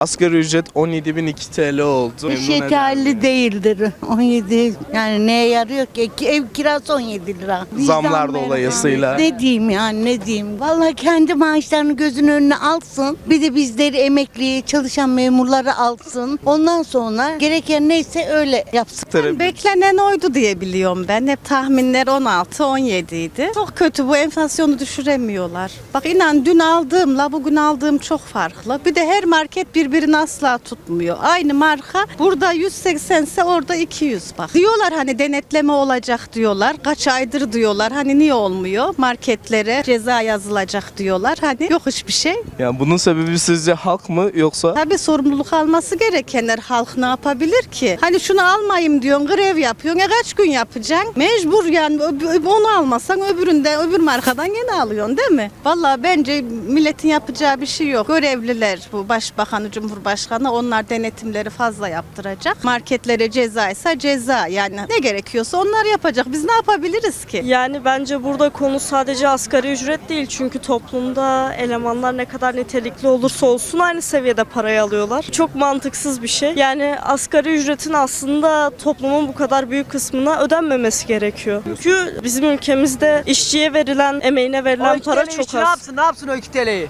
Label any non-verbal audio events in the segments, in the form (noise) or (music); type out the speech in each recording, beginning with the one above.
Asgari ücret 17.002 TL oldu. Hiç Memnun eder yeterli mi? değildir. (laughs) 17 yani neye yarıyor ki? Ki Ev kirası 17 lira. Bir Zamlar zam ver- dolayısıyla. Ne diyeyim yani ne diyeyim. Vallahi kendi maaşlarını gözünün önüne alsın. Bir de bizleri emekli çalışan memurları alsın. Ondan sonra gereken neyse öyle yapsın. Tabii. Beklenen oydu diye biliyorum ben. Hep tahminler 16-17 idi. Çok kötü bu enflasyonu düşüremiyorlar. Bak inan dün aldığımla bugün aldığım çok farklı. Bir de her market birbirini asla tutmuyor. Aynı marka burada 180 ise orada 200 bak. Diyorlar hani denetleme olacak diyorlar. Kaç aydır diyorlar. Hani niye olmuyor? Marketlere ceza yazılacak diyorlar. Hani yok hiçbir şey. Yani bunun sebebi sizce halk mı yoksa Tabii sorumluluk alması gerekenler halk ne yapabilir ki? Hani şunu almayayım diyorsun, grev yapıyorsun. E kaç gün yapacaksın? Mecbur yani onu almasan öbüründen, öbür markadan yine alıyorsun değil mi? Vallahi bence milletin yapacağı bir şey yok. Görevliler bu başbakanı, cumhurbaşkanı onlar denetimleri fazla yaptıracak. Marketlere ceza ise ceza. Yani ne gerekiyorsa onlar yapacak. Biz ne yapabiliriz ki? Yani bence burada konu sadece asgari ücret değil. Çünkü toplumda elemanlar ne kadar nitelikli olursa olsun aynı seviyede parayı alıyorlar. Çok mantıksız bir şey. Yani asgari ücretin aslında toplumun bu kadar büyük kısmına ödenmemesi gerekiyor. Çünkü bizim ülkemizde işçiye verilen, emeğine verilen para çok Ne az. yapsın? Ne yapsın o 2 TL'yi?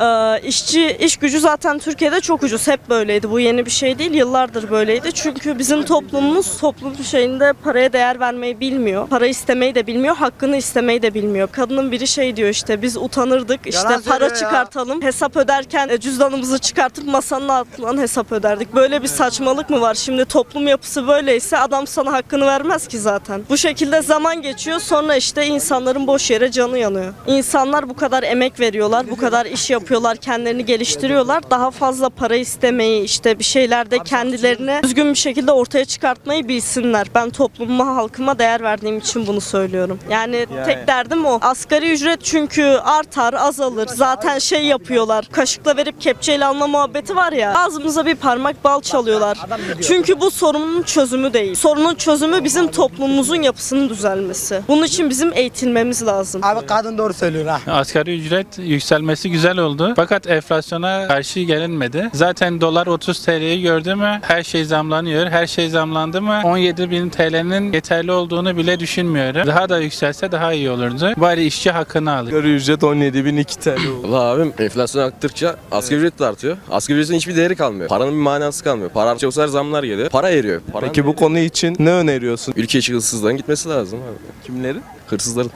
Ee, işçi iş gücü zaten Türkiye'de çok ucuz. Hep böyleydi. Bu yeni bir şey değil. Yıllardır böyleydi. Çünkü bizim toplumumuz toplum şeyinde paraya değer vermeyi bilmiyor. Para istemeyi de bilmiyor. Hakkını istemeyi de bilmiyor. Kadının biri şey diyor işte biz utanırdık. işte Yalan para söylüyor ya. çıkartalım. Hesap öderken e, cüzdanımızı çıkartıp masanın altından hesap öderdik. Böyle bir saçmalık mı var? Şimdi toplum yapısı böyleyse adam sana hakkını vermez ki zaten. Bu şekilde zaman geçiyor. Sonra işte insanların boş yere canı yanıyor. İnsanlar bu kadar emek veriyorlar. Bu kadar iş yapıyorlar. (laughs) Kendilerini geliştiriyorlar. Daha fazla para istemeyi işte bir şeylerde kendilerini düzgün bir şekilde ortaya çıkartmayı bilsinler. Ben toplumuma, halkıma değer verdiğim için bunu söylüyorum. Yani, tek derdim o. Asgari ücret çünkü artar, azalır. Zaten şey yapıyorlar. Kaşıkla verip kepçeyle alma muhabbeti var ya. Ağzımıza bir parmak bal çalıyorlar. Çünkü bu sorunun çözümü değil. Sorunun çözümü bizim toplumumuzun yapısının düzelmesi. Bunun için bizim eğitilmemiz lazım. Abi kadın doğru söylüyor ha. Asgari ücret yükselmesi güzel oldu. Fakat enflasyona karşı gelinmedi. Zaten dolar 30 TL'yi gördü mü her şey zamlanıyor. Her şey zamlandı mı 17 bin TL'nin yeterli olduğunu bile düşünmüyorum. Daha da yükselse daha iyi olurdu. Bari işçi hakkını alır. asgari ücret 17.002 TL oldu? Valla abim enflasyon arttıkça asgari ücret de artıyor. Asgari ücretin hiçbir değeri kalmıyor. Paranın bir manası kalmıyor. Para artıyor bu sefer zamlar geliyor. Para eriyor. Paranın Peki bu konu için ne öneriyorsun? Ülke içi hırsızların gitmesi lazım abi. Kimlerin? Hırsızların.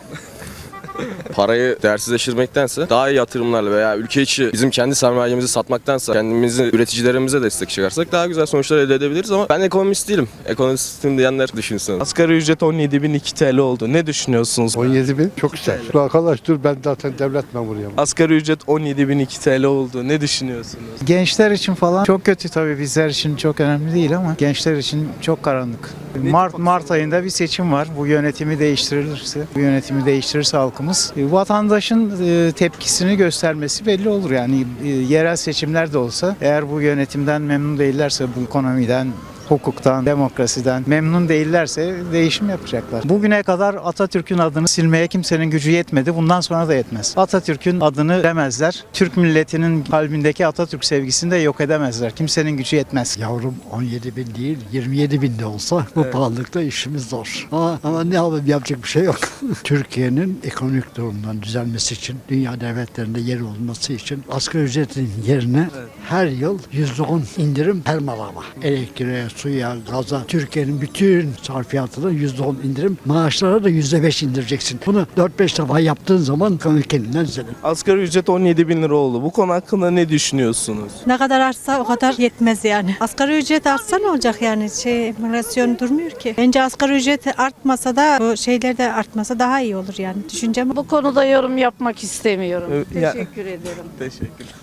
Parayı değersizleştirmektense daha iyi yatırımlarla veya ülke içi bizim kendi sermayemizi satmaktansa kendimizi üreticilerimize destek çıkarsak daha güzel sonuçlar elde edebiliriz ama ben ekonomist değilim. Ekonomistim diyenler düşünsün. Asgari ücret 17.002 TL oldu. Ne düşünüyorsunuz? 17 bin çok güzel. Dur arkadaş dur ben zaten devlet memuruyum. Asgari ücret 17.002 TL oldu. Ne düşünüyorsunuz? Gençler için falan çok kötü tabii bizler için çok önemli değil ama gençler için çok karanlık. Mart Mart ayında bir seçim var. Bu yönetimi değiştirilirse, bu yönetimi değiştirirse halkımız e, vatandaşın e, tepkisini göstermesi belli olur. Yani e, yerel seçimler de olsa eğer bu yönetimden memnun değillerse bu ekonomiden hukuktan, demokrasiden memnun değillerse değişim yapacaklar. Bugüne kadar Atatürk'ün adını silmeye kimsenin gücü yetmedi. Bundan sonra da yetmez. Atatürk'ün adını demezler. Türk milletinin kalbindeki Atatürk sevgisini de yok edemezler. Kimsenin gücü yetmez. Yavrum 17 bin değil 27 bin de olsa bu pahalılıkta işimiz zor. Ama, ama ne yapayım yapacak bir şey yok. (laughs) Türkiye'nin ekonomik durumundan düzelmesi için dünya devletlerinde yer olması için asgari ücretin yerine her yıl %10 indirim her malama. Elektriğe, suya, gaza Türkiye'nin bütün sarfiyatına %10 indirim maaşlara da %5 indireceksin. Bunu 4-5 defa yaptığın zaman kendinden düzelir. Asgari ücret 17 bin lira oldu. Bu konu hakkında ne düşünüyorsunuz? Ne kadar artsa o kadar yetmez yani. Asgari ücret artsa ne olacak yani? Şey enflasyon durmuyor ki. Bence asgari ücret artmasa da bu şeyler de artmasa daha iyi olur yani. Düşüncem Bu konuda yorum yapmak istemiyorum. Ee, ya- Teşekkür ederim. Teşekkürler.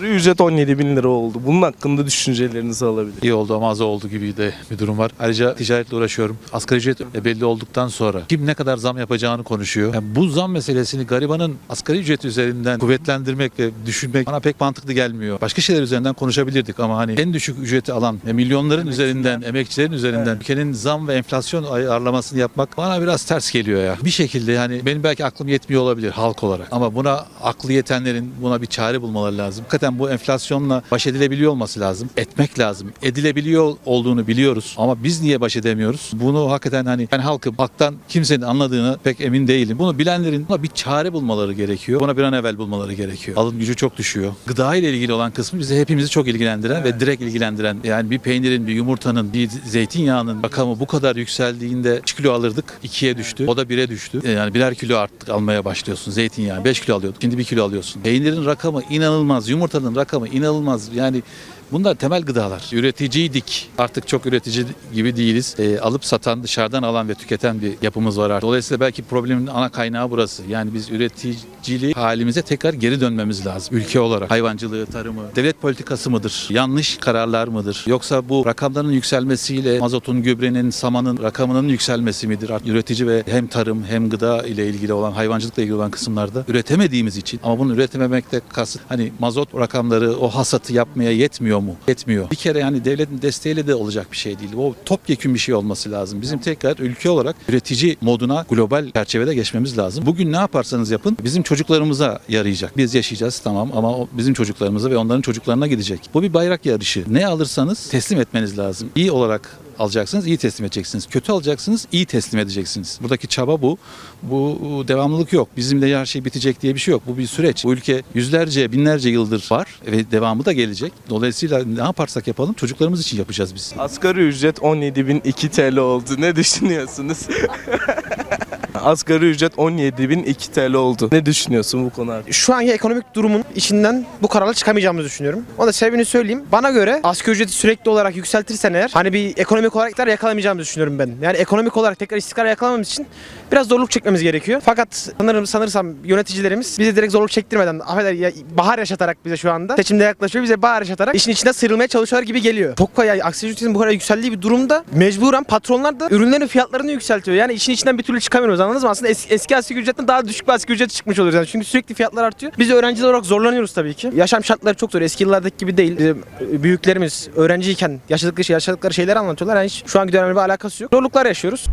Ücret 17 bin lira oldu. Bunun hakkında düşüncelerinizi alabilirim. İyi oldu ama az oldu gibi de bir durum var. Ayrıca ticaretle uğraşıyorum. Asgari ücret belli olduktan sonra kim ne kadar zam yapacağını konuşuyor. Yani bu zam meselesini garibanın asgari ücret üzerinden kuvvetlendirmek ve düşünmek bana pek mantıklı gelmiyor. Başka şeyler üzerinden konuşabilirdik ama hani en düşük ücreti alan ve milyonların üzerinden, emekçilerin üzerinden ülkenin zam ve enflasyon ayarlamasını yapmak bana biraz ters geliyor ya. Bir şekilde yani benim belki aklım yetmiyor olabilir halk olarak ama buna aklı yetenlerin buna bir çare bulmaları lazım. Hakikaten bu enflasyonla baş edilebiliyor olması lazım. Etmek lazım. Edilebiliyor olduğunu biliyoruz ama biz niye baş edemiyoruz? Bunu hakikaten hani ben halkı halktan kimsenin anladığını pek emin değilim. Bunu bilenlerin buna bir çare bulmaları gerekiyor. Buna bir an evvel bulmaları gerekiyor. Alım gücü çok düşüyor. Gıda ile ilgili olan kısmı bizi hepimizi çok ilgilendiren ve direkt ilgilendiren yani bir peynirin, bir yumurtanın, bir zeytinyağının rakamı bu kadar yükseldiğinde 3 kilo alırdık. 2'ye düştü. O da 1'e düştü. E, Yani birer kilo artık almaya başlıyorsun. Zeytinyağı 5 kilo alıyorduk. Şimdi 1 kilo alıyorsun. Peynirin rakamı inanılmaz. Yumurtanın rakamı inanılmaz. Yani Bunlar temel gıdalar. Üreticiydik. Artık çok üretici gibi değiliz. E, alıp satan, dışarıdan alan ve tüketen bir yapımız var artık. Dolayısıyla belki problemin ana kaynağı burası. Yani biz üreticili halimize tekrar geri dönmemiz lazım. Ülke olarak hayvancılığı, tarımı, devlet politikası mıdır? Yanlış kararlar mıdır? Yoksa bu rakamların yükselmesiyle mazotun, gübrenin, samanın rakamının yükselmesi midir? Artık üretici ve hem tarım hem gıda ile ilgili olan, hayvancılıkla ilgili olan kısımlarda üretemediğimiz için ama bunu üretememekte kasıt hani mazot rakamları o hasatı yapmaya yetmiyor mu? Yetmiyor. Bir kere yani devletin desteğiyle de olacak bir şey değil. O topyekün bir şey olması lazım. Bizim tekrar ülke olarak üretici moduna global çerçevede geçmemiz lazım. Bugün ne yaparsanız yapın bizim çocuklarımıza yarayacak. Biz yaşayacağız tamam ama o bizim çocuklarımıza ve onların çocuklarına gidecek. Bu bir bayrak yarışı. Ne alırsanız teslim etmeniz lazım. İyi olarak alacaksınız, iyi teslim edeceksiniz. Kötü alacaksınız, iyi teslim edeceksiniz. Buradaki çaba bu. Bu devamlılık yok. Bizim de her şey bitecek diye bir şey yok. Bu bir süreç. Bu ülke yüzlerce, binlerce yıldır var ve devamı da gelecek. Dolayısıyla ne yaparsak yapalım çocuklarımız için yapacağız biz. Asgari ücret 17.002 TL oldu. Ne düşünüyorsunuz? (laughs) Asgari ücret 17.002 TL oldu. Ne düşünüyorsun bu konu hakkında? Şu anki ekonomik durumun içinden bu kararla çıkamayacağımızı düşünüyorum. Ona da sebebini söyleyeyim. Bana göre asgari ücreti sürekli olarak yükseltirsen eğer hani bir ekonomik olarak tekrar yakalamayacağımızı düşünüyorum ben. Yani ekonomik olarak tekrar istikrar yakalamamız için biraz zorluk çekmemiz gerekiyor. Fakat sanırım sanırsam yöneticilerimiz bize direkt zorluk çektirmeden affeder ya, bahar yaşatarak bize şu anda seçimde yaklaşıyor. Bize bahar yaşatarak işin içinde sıyrılmaya çalışıyorlar gibi geliyor. Çok yani asgari ücretin bu kadar yükseldiği bir durumda mecburen patronlar da ürünlerin fiyatlarını yükseltiyor. Yani işin içinden bir türlü çıkamıyoruz anladınız mı? Aslında eski, eski asgari ücretten daha düşük bir asgari ücret çıkmış oluyoruz. Yani çünkü sürekli fiyatlar artıyor. Biz öğrenciler olarak zorlanıyoruz tabii ki. Yaşam şartları çok zor. Eski yıllardaki gibi değil. Bizim büyüklerimiz öğrenciyken yaşadıkları, şey, yaşadıkları şeyleri anlatıyorlar. Yani hiç şu anki dönemle bir alakası yok. Zorluklar yaşıyoruz.